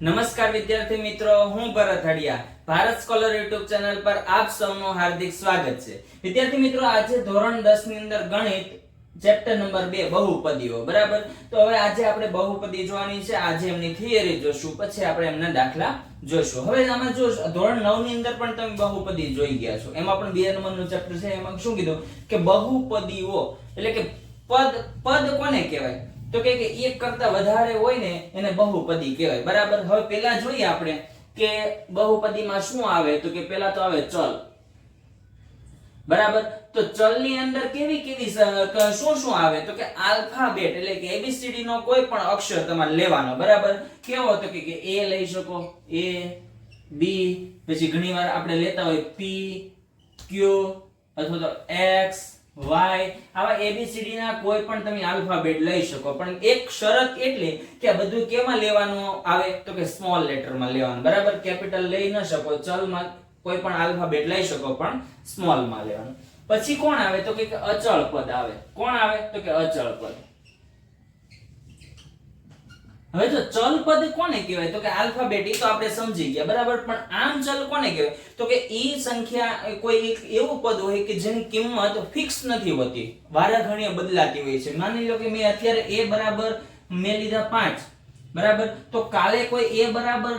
નમસ્કાર વિદ્યાર્થી મિત્રો, હું Bharat Hadiya. Bharat scholar YouTube channel પર આપ સૌનું હાર્દિક સ્વાગત છે. વિદ્યાર્થી મિત્રો, આજે ધોરણ 10 ની અંદર ગણિત ચેપ્ટર નંબર 2 બહુપદીઓ, બરાબર? તો હવે આજે આપણે બહુપદી જોવાની છે. આજે એમની થિયરી જોશું, પછી આપણે એમના દાખલા જોશું. હવે આમાં જો ધોરણ 9 ની અંદર પણ તમે બહુપદી જોઈ ગયા છો. એમાં પણ બે નંબરનું ચેપ્ટર છે. એમાં શું કીધું? કે બહુપદીઓ, એટલે કે પદ પદ કોને કહેવાય? તો કે એક કરતા વધારે હોય ને એને બહુપદી કહેવાય. બરાબર? હવે પેલા જોઈએ આપણે કે બહુપદીમાં શું આવે? તો કે પેલા તો આવે ચલ. બરાબર? તો ચલની અંદર કેવી કેવી શું શું આવે? તો કે આલ્ફાબેટ એટલે કે એબીસીડી નો કોઈ પણ અક્ષર તમારે લેવાનો. બરાબર? કેવો તો કે એ લઈ શકો. એ બી પછી ઘણીવાર આપણે લેતા હોય પી ક્યુ અથવા તો એક્સ વાય આવા એબીસીડી ના કોઈ પણ તમે આલ્ફાબેટ લઈ શકો. પણ એક શરત એટલી કે બધું કેમાં લેવાનું આવે? તો કે સ્મોલ લેટરમાં લેવાનું. બરાબર? કેપિટલ લઈ ન શકો, ચલમાં કોઈ પણ આલ્ફાબેટ લઈ શકો, પણ સ્મોલમાં લેવાનું. પછી કોણ આવે? તો કે અચળ પદ આવે. કોણ આવે? તો કે અચળ પદ. હવે જો ચલ પદ કોને કહેવાય? તો કે આલ્ફાબેટિક તો આપણે સમજી ગયા, બરાબર? પણ આમ ચલ કોને કહેવાય? તો કે ઈ સંખ્યા કોઈ એક એવું પદ હોય કે જેની કિંમત ફિક્સ નથી હોતી. વારાઘડીએ બદલાતી હોય છે. માની લો કે મેં અત્યારે a બરાબર મેં લીધા 5 બરાબર? તો કાલે કોઈ a બરાબર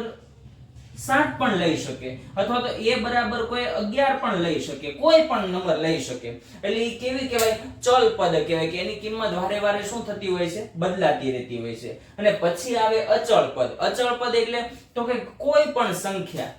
7 પણ લઈ શકે અથવા તો એ બરાબર કોઈ 11 પણ લઈ શકે, કોઈ પણ નંબર લઈ શકે. એટલે એ કેવી કહેવાય? ચલ પદ કહેવાય કે એની કિંમત વારે વારે શું થતી હોય છે? બદલાતી રહેતી હોય છે. અને પછી આવે અચળ પદ. અચળ પદ એટલે તો કે કોઈ પણ સંખ્યા.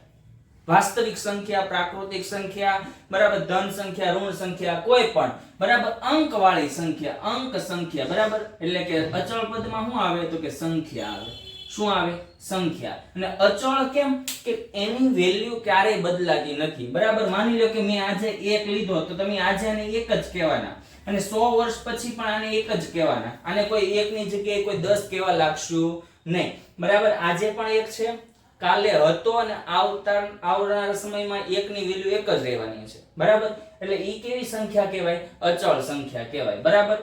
વાસ્તવિક સંખ્યા, પ્રાકૃતિક સંખ્યા, બરાબર ધન સંખ્યા, ઋણ સંખ્યા, કોઈ પણ. બરાબર અંક વાળી સંખ્યા, અંક સંખ્યા, બરાબર? એટલે કે અચળ પદમાં શું આવે? તો કે સંખ્યા આવે. શું આવે? સંખ્યા. અને અચળ કેમ? કે એની વેલ્યુ ક્યારેય બદલાતી નથી. બરાબર? માની લો કે મેં આજે એક લીધો તો તમે આજે આને એક જ કહેવાના. અને સો વર્ષ પછી પણ આને એક જ કહેવાના. આને કોઈ એકની જગ્યાએ કોઈ દસ કહેવા લાગશું? નહીં. બરાબર? આજે પણ એક છે. કાલે હતો અને આવતા આવનારા સમયમાં એકની વેલ્યુ એક જ રહેવાની છે. બરાબર? એટલે એ કેવી સંખ્યા કહેવાય? અચળ સંખ્યા કહેવાય. બરાબર?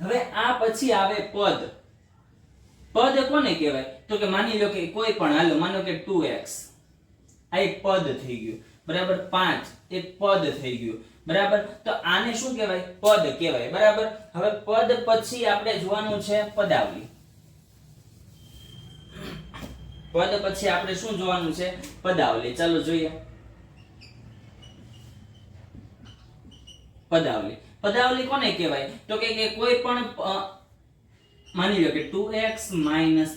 હવે આ પછી આવે પદ. પદ કોને કહેવાય? તો કે માની લો કે કોઈ પણ, હાલો, માનો કે 2x આ એક પદ થઈ ગયું. બરાબર? 5 એક પદ થઈ ગયું. બરાબર? તો આને શું કહેવાય? પદ કહેવાય. બરાબર? હવે પદ પછી આપણે જોવાનું છે પદાવલી. પદ પછી આપણે શું જોવાનું છે? પદાવલી. ચાલો જોઈએ. પદાવલી. પદાવલી કોને કહેવાય? તો કે કોઈ પણ માની લો કે 2x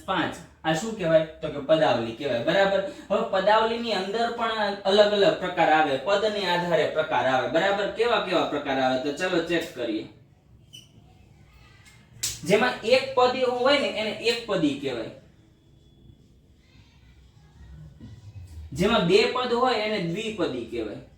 5 આ શું કહેવાય? તો કે પદાવલી કહેવાય. બરાબર? હવે પદાવલીની અંદર પણ અલગ અલગ પ્રકાર આવે. પદને આધારે પ્રકાર આવે. બરાબર? કેવા કેવા પ્રકાર આવે? તો ચલો ચેક કરીએ. જેમાં એક પદી હોય ને એને એક પદી કહેવાય. જેમાં બે પદ હોય એને દ્વિપદી કહેવાય.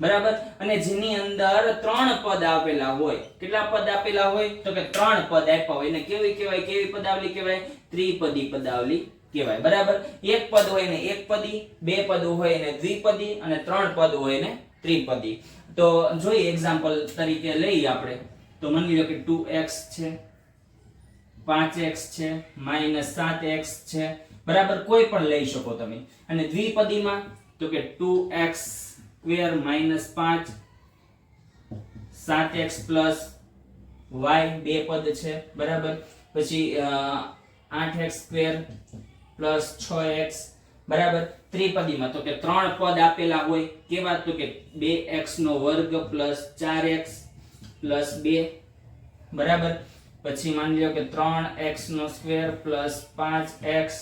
બરાબર? અને જેની અંદર ત્રણ પદ આપેલા હોય. કેટલા પદ આપેલા હોય? તો કે ત્રણ પદ આપ્યા હોય. એને કેવી કહેવાય? કેવી પદાવલી કહેવાય? ત્રિપદી પદાવલી કહેવાય. બરાબર? એક પદ હોય ને એક પદી બે પદ હોય ને દ્વિપદી, અને ત્રણ પદ હોય ને ત્રિપદી. તો જોઈએ એક્ઝામ્પલ તરીકે લઈએ આપણે. તો માની લો કે 2x છે 5x છે માઇનસ સાત એક્સ છે. બરાબર? કોઈ પણ લઈ શકો તમે. અને દ્વિપદીમાં તો કે 2x સ્ક્વેર માઇનસ પાંચ સાત એક્સ પ્લસ વાય બે પદ છે, બરાબર? પછી આઠ એક્સ સ્ક્વેર પ્લસ છ એક્સ, બરાબર? ત્રિપદીમાં, તો કે ત્રણ પદ આપેલા હોય, કેવા? તો કે બે એક્સ નો વર્ગ પ્લસ ચાર એક્સ પ્લસ બે, બરાબર? પછી માની લો કે ત્રણ એક્સ નો સ્ક્વેર પ્લસ પાંચ એક્સ,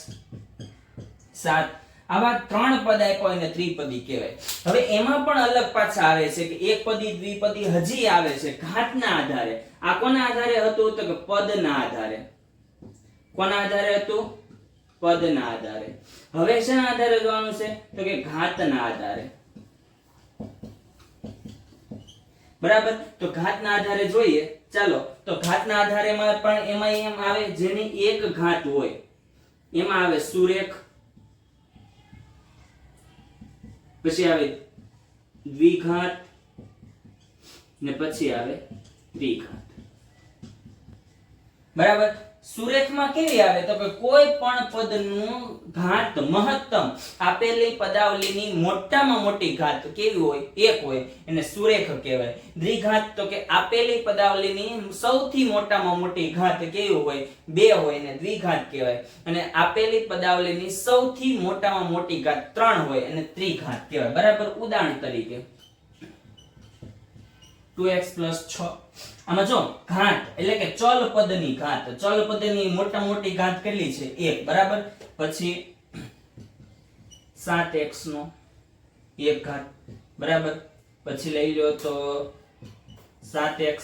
સાત આવા ત્રણ પદ આપ્યા એને ત્રિપદી કહેવાય. હવે એમાં પણ અલગ પાછા આવે છે કે એક પદી, દ્વિપદી હજી આવે છે ઘાતના આધારે. આ કોના આધારે હતું તો કે પદના આધારે? કોના આધારે હતું? પદના આધારે. હવે શેના આધારે જોવાનું છે? તો કે ઘાતના આધારે. બરાબર? તો ઘાતના આધારે જોઈએ. ચાલો, તો ઘાતના આધારેમાં પણ એમાં એમ આવે જેની એક ઘાત હોય. એમાં આવે સુરેખ પછી આવે દ્વિઘાત ને પછી આવે ત્રિઘાત. બરાબર? સુરેખમાં કેવી આવે? તો કે કોઈ પણ પદનું ઘાત મહત્તમ આપેલી પદાવલીની મોટામાં મોટી ઘાત કેવી હોય? એક હોય. એને સુરેખ કહેવાય. દ્વિઘાત તો કે આપેલી પદાવલીની સૌથી મોટામાં મોટી ઘાત કેવી હોય? બે હોય એને દ્વિઘાત કહેવાય. અને આપેલી પદાવલીની સૌથી મોટામાં મોટી ઘાત ત્રણ હોય અને ત્રિઘાત કહેવાય. બરાબર? ઉદાહરણ તરીકે. 2x 6 આમાં જો ઘાત એટલે કે ચલ પદની ઘાત ચલ પદની મોટા મોટી ઘાત કેટલી છે? 1 બરાબર? પછી 7x નો એક ઘાત બરાબર? પછી લઈ લો તો 7x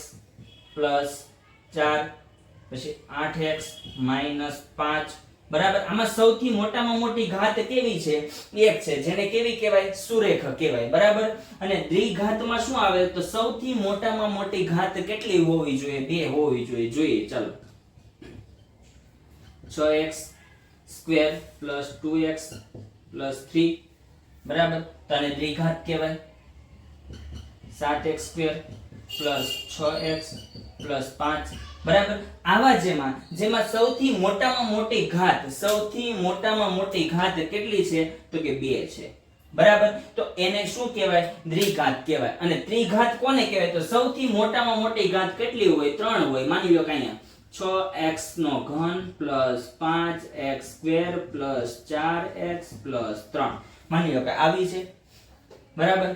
4 પછી 8x 5 બરાબર? આમાં સૌથી મોટામાં મોટી ઘાત કેવી છે? એક છે, જેને કેવી કહેવાય? સુરેખ કહેવાય, બરાબર? અને દ્વિઘાતમાં શું આવે? તો સૌથી મોટામાં મોટી ઘાત કેટલી હોવી જોઈએ? બે હોવી જોઈએ. જોઈએ, ચાલો. 6x square plus 2x plus three, બરાબર? તો આને દ્વિઘાત કહેવાય. 7x square plus 6x plus પાંચ. બરાબર? આવા જેમાં જેમાં સૌથી મોટામાં મોટી ઘાત, સૌથી મોટામાં મોટી ઘાત કેટલી છે? તો કે બે છે. બરાબર? તો એને શું કહેવાય? દ્વિઘાત કહેવાય. અને ત્રિઘાત કોને કહેવાય? તો સૌથી મોટામાં મોટી ઘાત કેટલી હોય? ત્રણ હોય. માની લો કે અહીંયા 6x નો ઘન પ્લસ પાંચ એક્સ સ્ક્વેર પ્લસ ચાર એક્સ પ્લસ ત્રણ. માની લો કે આવી છે. બરાબર?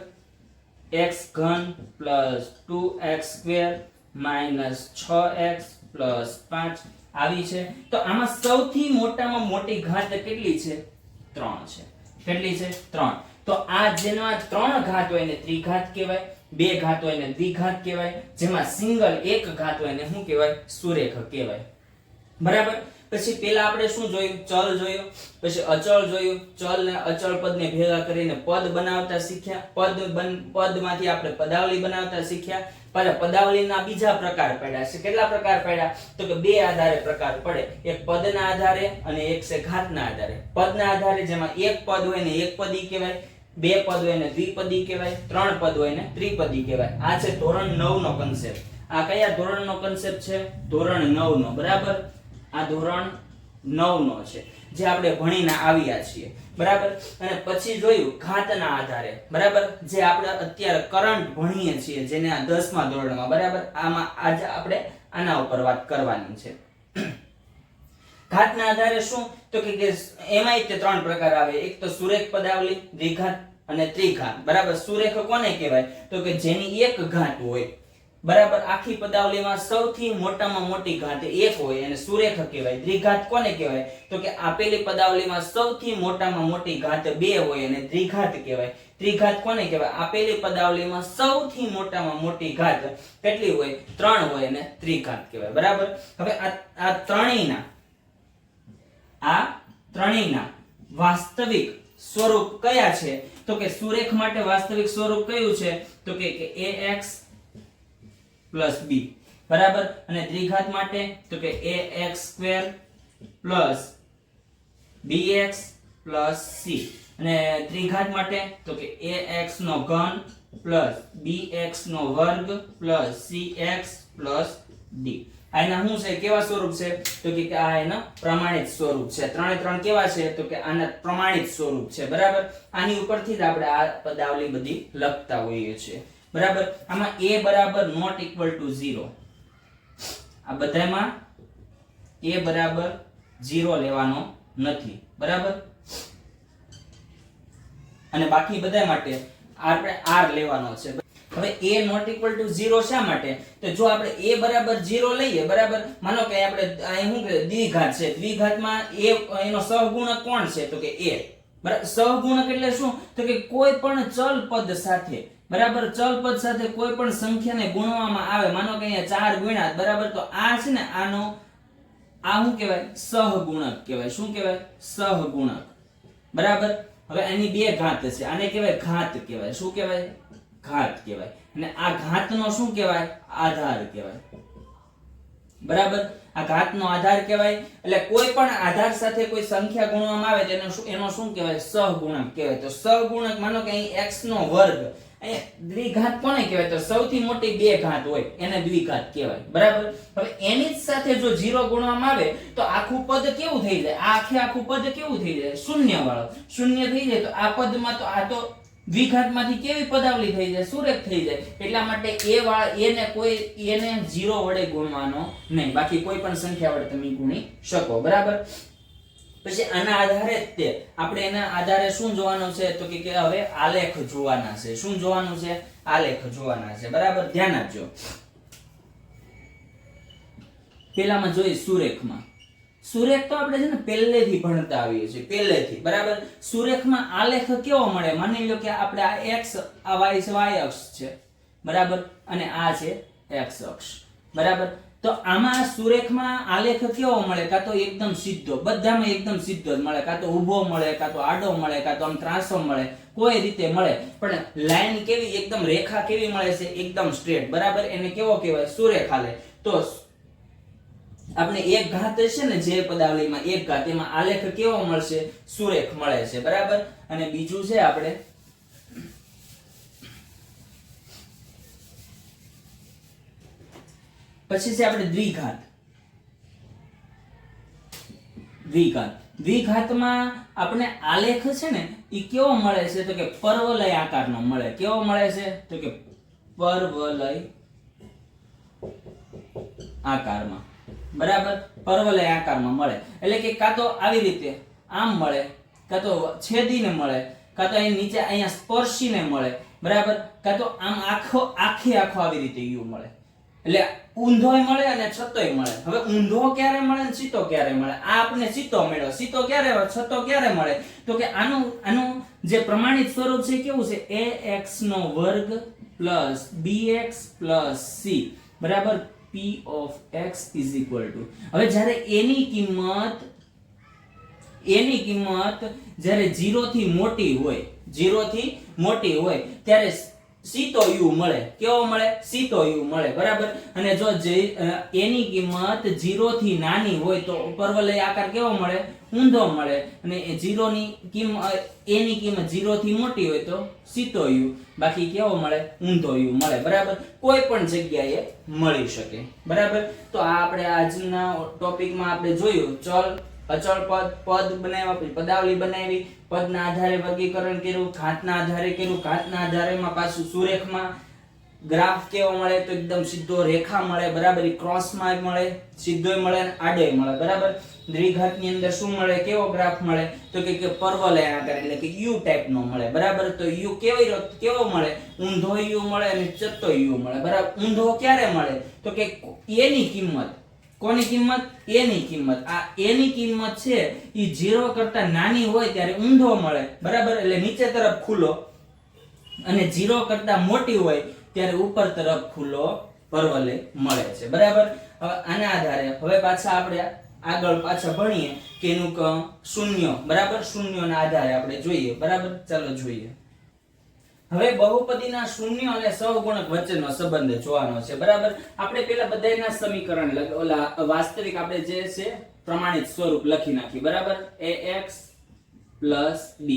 એક્સ ઘન plus two x square minus છ એક્સ પ્લસ પાંચ આવી છે. તો આમાં સૌથી મોટામાં મોટી ઘાત કેટલી છે? ત્રણ છે. કેટલી છે? ત્રણ. તો આ જેમાં ત્રણ ઘાત હોય ને ત્રિઘાત કહેવાય, બે ઘાત હોય ને દ્વિઘાત કહેવાય, જેમાં સિંગલ એક ઘાત હોય ને શું કહેવાય? સુરેખ કહેવાય. બરાબર? પછી પેલા આપણે શું જોયું? ચલ જોયું. પછી અચળ જોયું. ચલ ને અચળ પદને ભેગા કરીને પદ બનાવતા શીખ્યા. પદ બન, પદમાંથી આપણે પદાવલી બનાવતા શીખ્યા. પછી પદાવલીના બીજા પ્રકાર પડ્યા છે. કેટલા પ્રકાર પડ્યા? તો કે બે આધારે પ્રકાર પડે. એક પદના આધારે અને એક છે ઘાતના આધારે. પદના આધારે જેમાં એક પદ હોય ને એક પદી કહેવાય. બે પદ હોય ને દ્વિપદી કહેવાય. ત્રણ પદ હોય ને ત્રિપદી કહેવાય. આ છે ધોરણ 9 નો કન્સેપ્ટ આ કયા ધોરણનો કન્સેપ્ટ છે? ધોરણ 9 નો બરાબર? આ ધોરણ નવ નો છે, જે આપણે ભણીને આવ્યા છીએ. બરાબર? અને પછી જોયું ઘાતના આધારે. બરાબર? જે આપણે અત્યારે કરંટ ભણીએ છીએ, જેને આ 10મા ધોરણમાં. બરાબર? આમાં આજે આપણે આના ઉપર વાત કરવાની છે. ઘાતના આધારે શું? તો કે કે એમાંય તે ત્રણ પ્રકાર આવે. એક તો સુરેખ પદાવલી, દ્વિઘાત અને ત્રિઘાત. બરાબર? સુરેખ કોને કહેવાય? તો કે જેની એક ઘાત હોય. બરાબર, આખી પદાવલીમાં સૌથી મોટામાં મોટી ઘાત એક હોય એને સુરેખ કહેવાય. દ્વિઘાત કોને કહેવાય? તો કે આપેલી પદાવલીમાં સૌથી મોટામાં મોટી ઘાત બે હોય અને દ્વિઘાત કહેવાય. ત્રિઘાત કોને કહેવાય? આપેલી પદાવલીમાં સૌથી મોટામાં મોટી ઘાત કેટલી હોય? ત્રણ હોય અને ત્રિઘાત કહેવાય. બરાબર? હવે આ ત્રણેયના આ ત્રણેયના વાસ્તવિક સ્વરૂપ કયા છે? તો કે સુરેખ માટે વાસ્તવિક સ્વરૂપ કયું છે? તો કે કે ax પ્લસ બી. બરાબર? અને દ્વિઘાત માટે તો કે a x square plus b x plus c. અને ત્રિઘાત માટે તો કે એ એક્સ નો ઘન પ્લસ બી એક્સ નો વર્ગ plus c x plus d. આ એના શું છે? કેવા સ્વરૂપ છે? તો કે આ એના પ્રમાણિત સ્વરૂપ છે. ત્રણે ત્રણ કેવા છે? તો કે આના પ્રમાણિત સ્વરૂપ છે. બરાબર? આની ઉપરથી જ આપણે આ પદાવલી બધી લખતા હોઈએ છીએ. બરાબર? આમાં a બરાબર નોટ ઇક્વલ ટુ 0 આ બધામાં a બરાબર 0 લેવાનો નથી. બરાબર? અને બાકી બધા માટે આપણે r લેવાનો છે. હવે a નોટ ઇક્વલ ટુ 0 શા માટે? તો જો આપણે a બરાબર 0 લઈએ, બરાબર? માનો કે આપણે અહીં શું કે દ્વિઘાત છે. દ્વિઘાતમાં a, એનો સહગુણક કોણ છે? તો કે a. બરાબર? સહગુણક એટલે શું? તો કે કોઈ પણ ચલ પદ સાથે બરાબર ચલ પદ સાથે કોઈ પણ સંખ્યાને ગુણવામાં આવે, માનો કે અહીંયા ચાર ગુણ્યા, બરાબર, તો આ છે ને આનો, આ શું કહેવાય? સહગુણક કહેવાય. શું કહેવાય? સહગુણક. બરાબર? હવે એની બે ઘાત છે. આને કહેવાય ઘાત કહેવાય. શું કહેવાય? ઘાત કહેવાય. અને આ ઘાતનો શું કહેવાય? આધાર કહેવાય. બરાબર? આ ઘાતનો આધાર કહેવાય. એટલે કોઈ પણ આધાર સાથે કોઈ સંખ્યા ગુણવામાં આવે તો એનો શું એનો શું કહેવાય? સહગુણક કહેવાય. તો સહગુણક માનો કે અહીં x નો વર્ગ. દ્વિઘાત કોને કહેવાય? તો સૌથી મોટી બે ઘાત હોય, એને દ્વિઘાત કહેવાય. બરાબર? હવે એની જ સાથે જો જીરો ગુણવામાં આવે, તો આખું પદ કેવું થઈ જાય? આ આખે આખું પદ કેવું થઈ જાય? શૂન્ય વાળો શૂન્ય થઈ જાય તો આ પદમાં તો આ તો દ્વિઘાતમાંથી કેવી પદાવલી થઈ જાય? સુરેખ થઈ જાય. એટલા માટે એ વાળા, એને કોઈ, એને જીરો વડે ગુણવાનો નહીં. બાકી કોઈ પણ સંખ્યા વડે તમે ગુણી શકો. બરાબર? પછી આના આધારે જ તે. આપણે એના આધારે શું જોવાનું છે? તો કે હવે આલેખ જોવાના છે. શું જોવાનું છે? આલેખ જોવાના છે. બરાબર? ધ્યાન આપજો. પેલામાં જોઈએ સુરેખમાં. સુરેખ તો આપણે છે ને પહેલેથી ભણતા આવીએ છીએ. પહેલેથી. બરાબર? સુરેખમાં આલેખ કેવો મળે? માની લો કે આપણે આ એક્સ, આ વાય છે, વાય અક્ષ છે. બરાબર? અને આ છે એક્સ અક્ષ. બરાબર? તો આમાં સુરેખમાં આલેખ કેવો મળે? કાં તો એકદમ સીધો. બધામાં એકદમ સીધો જ મળે. કાં તો ઊભો મળે, કાં તો આડો મળે, કાં તો આમ ત્રાસો મળે. કોઈ રીતે મળે. પણ લાઈન કેવી, એકદમ રેખા કેવી મળે છે? એકદમ સ્ટ્રેટ. બરાબર? એને કેવો કહેવાય? સુરેખ આલે. તો આપણે એક ઘાત છે ને જે પદાવલીમાં એક ઘાત, એમાં આલેખ કેવો મળશે? સુરેખ મળે છે. બરાબર? અને બીજું છે આપણે પછી છે આપણે દ્વિઘાત. દ્વિઘાત. દ્વિઘાતમાં આપણે આલેખ છે ને એ કેવો મળે છે? તો કે પર્વલય આકારનો મળે. કેવો મળે છે? તો કે પર્વલય આકારમાં. બરાબર? પર્વલય આકારમાં મળે. એટલે કે કાં તો આવી રીતે આમ મળે, કાં તો છેદીને મળે, કાં તો અહીં નીચે અહીંયા સ્પર્શીને મળે. બરાબર? કાં તો આમ આખો, આખે આખો આવી રીતે યુ મળે. એટલે ઊંધોય મળે અને છતોય મળે. હવે ઊંધો ક્યારે મળે અને સીતો ક્યારે મળે? આ આપણે સીતો મળ્યો. સીતો ક્યારે? છતો ક્યારે મળે? તો કે આનું આનું જે પ્રમાણિત સ્વરૂપ છે કેવું છે? એ એક્સ નો વર્ગ plus b x plus c બરાબર? P of x is equal to હવે જ્યારે એની કિંમત એની કિંમત જ્યારે 0 થી મોટી હોય 0 થી મોટી હોય, ત્યારે સીતો યુ મળે. કેવો મળે? સીતોયુ મળે. બરાબર? અને જો એની કિંમત જીરો થી નાની હોય તો પર્વલય આકાર કેવો મળે? ઊંધો મળે. અને 0 ની કિંમત એની કિંમત જીરો થી મોટી હોય તો સીતોયુ. બાકી કેવો મળે? ઊંધો યુ મળે. બરાબર? કોઈ પણ જગ્યાએ મળી શકે. બરાબર? તો આ આપણે આજના ટોપિકમાં આપણે જોયું. ચલ, અચળ પદ પદ બનાવ્યા પદાવલી બનાવી પદના આધારે વર્ગીકરણ કર્યું ઘાતના આધારે કર્યું ઘાતના આધારેમાં પાછું સુરેખમાં ગ્રાફ કેવો મળે તો એકદમ સીધો રેખા મળે, બરાબર ક્રોસમાં મળે સીધોય મળે અને આડોય મળે, બરાબર? દ્વિઘાતની અંદર શું મળે, કેવો ગ્રાફ મળે? તો કે કે પર્વલય આકાર એટલે કે યુ ટાઈપ નો મળે, બરાબર? તો યુ કેવી કેવો મળે? ઊંધો યુ મળે અને ચત્તો યુ મળે, બરાબર? ઊંધો ક્યારે મળે? તો કે, એની કિંમત કોની કિંમત? એની કિંમત. આ એની કિંમત છે એ ઝીરો કરતા નાની હોય ત્યારે ઊંધો મળે. બરાબર? એટલે નીચે તરફ ખુલ્લો. અને ઝીરો કરતા મોટી હોય ત્યારે ઉપર તરફ ખુલ્લો પરવલે મળે છે. બરાબર? હવે આના આધારે, હવે પાછા આપણે આગળ પાછા ભણીએ કે એનું શૂન્ય. બરાબર? શૂન્યના આધારે આપણે જોઈએ. બરાબર? ચાલો જોઈએ. હવે બહુપદીના શૂન્ય અને સહગુણક વચ્ચેનો સંબંધ જોવાનો છે, બરાબર? આપણે પેલા બધાયના સમીકરણ ઓલા વાસ્તવિક આપણે જે છે, પ્રમાણિત સ્વરૂપ લખી નાખી, બરાબર? ax b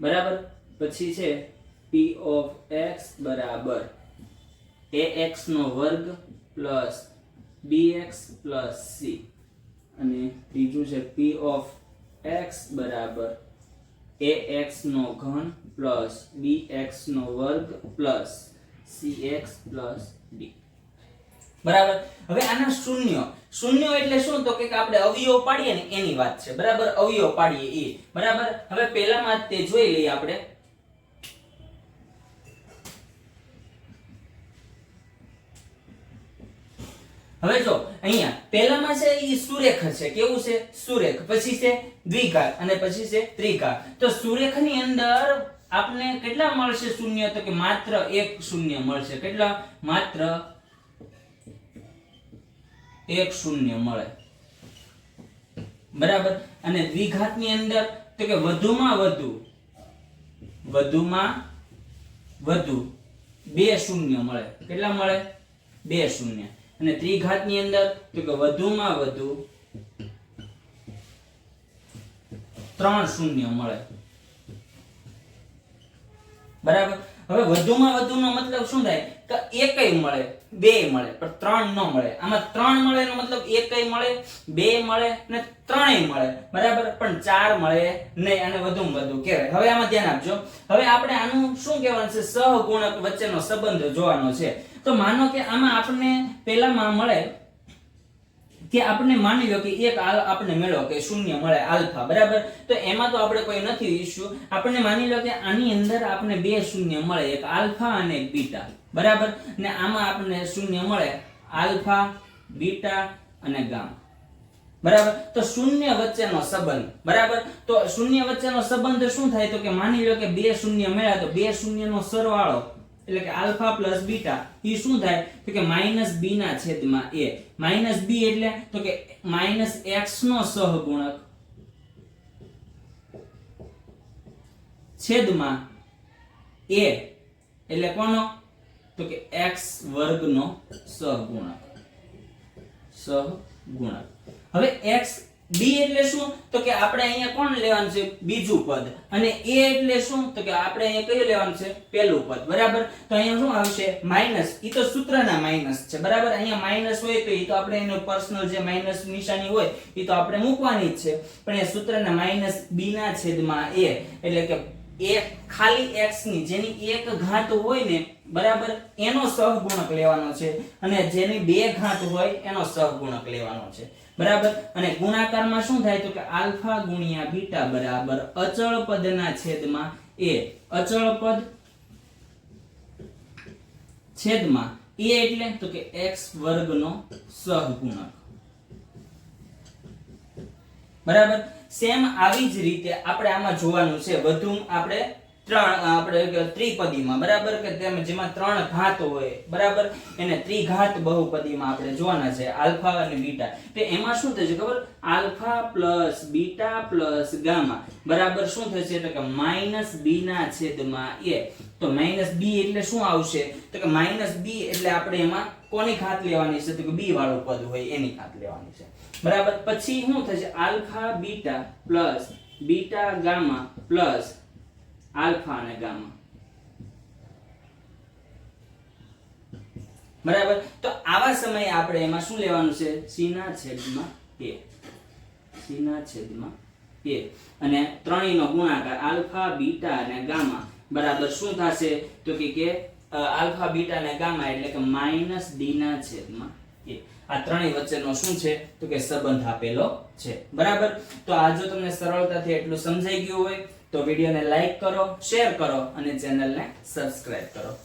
બરાબર? પછી છે p ઓફ x બરાબર. ax નો વર્ગ પ્લસ bx પ્લસ c અને ત્રીજું છે p ઓફ x બરાબર. ax નો ઘન પ્લસ bx નો વર્ગ પ્લસ cx પ્લસ d બરાબર? હવે આના શૂન્ય. શૂન્ય એટલે શું? તો કે આપણે અવયવ પાડીએ ને એની વાત છે. બરાબર? અવયવ પાડીએ એ. બરાબર? હવે પહેલામાં તે જોઈ લઈએ આપણે. હવે જો, અહીંયા પહેલામાં છે એ સુરેખ છે. કેવું છે? સુરેખ. પછી છે દ્વિઘાત અને પછી છે ત્રિઘાત. તો સુરેખની અંદર આપને કેટલા મળશે શૂન્ય? તો કે માત્ર એક શૂન્ય મળશે. કેટલા? માત્ર એક શૂન્ય મળે. બરાબર? અને દ્વિઘાતની અંદર તો કે વધુમાં વધુ વધુમાં વધુ બે શૂન્ય મળે. કેટલા મળે? બે શૂન્ય. અને ત્રિઘાતની અંદર તો કે વધુમાં વધુ ત્રણ શૂન્ય મળે. બરાબર? હવે વધુમાં વધુનો મતલબ શું થાય? કે એકય મળે, બે મળે, પણ ત્રણ ન મળે. આમાં ત્રણ મળે એનો મતલબ એકય મળે, બે મળે, ને ત્રણેય મળે. બરાબર? પણ ચાર મળે નહીં અને વધુમાં વધુ કહેવાય. હવે આમાં ધ્યાન આપજો. હવે આપણે આનું શું કહેવાનું છે? સહગુણક વચ્ચેનો સંબંધ જોવાનો છે. તો માનો કે આમાં આપણને પહેલામાં મળે કે આપણે માની લો કે એક આપણે મેળવો કે શૂન્ય મળે આલ્ફા, બરાબર? તો એમાં તો આપણે કોઈ નથી ઇશ્યુ આપણે માની લો કે આની અંદર આપણે બે શૂન્ય મળે, એક આલ્ફા અને બીટા, બરાબર? ને આમાં આપણને શૂન્ય મળે આલ્ફા, બીટા અને ગામા, બરાબર? તો શૂન્ય વચ્ચેનો સંબંધ, બરાબર? તો શૂન્ય વચ્ચેનો સંબંધ શું થાય? તો કે માની લો કે બે શૂન્ય મળ્યા, તો બે શૂન્યનો સરવાળો એટલે કે આલ્ફા પ્લસ બીટા, એ શું થાય? તો કે માઇનસ બી ના છેદમાં એ. માઇનસ બી એટલે તો કે માઇનસ એક્સ નો સહગુણક છેદમાં એ. એટલે કોનો? તો કે એક્સ વર્ગનો સહગુણક. સહગુણક. હવે x b એટલે શું? તો કે આપણે અહીંયા કોણ લેવાનું છે? બીજું પદ. અને a એટલે શું? તો કે આપણે અહીંયા કયું લેવાનું છે? પહેલું પદ. બરાબર? તો અહીંયા શું આવશે? માઇનસ. ઈ તો સૂત્રના માઇનસ છે. બરાબર? અહીંયા માઇનસ હોય તો ઈ તો આપણે એનો પર્સનલ જે માઇનસ નિશાની હોય, ઈ તો આપણે મૂકવાની જ છે. પણ એ સૂત્રના માઇનસ b ના છેદમાં a એટલે કે એક, ખાલી x ની, જેની એક ઘાત હોય ને, બરાબર, એનો સહગુણક લેવાનો છે. અને જેની બે ઘાત હોય, એનો સહગુણક લેવાનો છે. બરાબર? અને ગુણાકારમાં શું થાય તો કે આલ્ફા ગુણ્યા બીટા બરાબર અચળ પદના છેદમાં a અચળ પદ છેદમાં a એટલે તો કે x વર્ગનો સહગુણક. બરાબર? સેમ આવી જ રીતે આપણે આમાં જોવાનું છે. વધુ આપણે ત્રણ આપણે ત્રિપદીમાં, બરાબર? કે તેમ જેમાં ત્રણ ઘાત હોય, બરાબર? એને ત્રિઘાત બહુપદીમાં આપણે જોવાના છે, આલ્ફા અને બીટા. તો એમાં શું થશે ખબર? Alpha plus beta plus gamma. બરાબર? શું થશે? તો કે માઇનસ બી ના છેદમાં એ. તો માઇનસ બી એટલે શું આવશે? તો કે માઇનસ બી એટલે આપણે એમાં કોની ઘાત લેવાની છે? તો કે બી વાળું પદ હોય, એની ઘાત લેવાની છે. બરાબર. પછી શું થશે? Alpha, beta, plus, beta, gamma, plus, alpha અને ગામા. બરાબર? તો આવા સમયે આપણે એમાં શું લેવાનું છે? ના છેદમાં a ના છેદમાં a અને ત્રણેયનો ગુણાકાર આલ્ફા, બીટા અને ગામા. બરાબર શું થશે? તો કે કે આલ્ફા, બીટા અને ગામા એટલે કે માઇનસ ડી ના છેદમાં a આ ત્રણેય વચ્ચેનો શું છે? તો કે સંબંધ આપેલો છે. બરાબર? તો આ જો તમને સરળતાથી એટલું સમજાઈ ગયું હોય, તો વિડીયોને લાઈક કરો, શેર કરો અને ચેનલને સબસ્ક્રાઇબ કરો.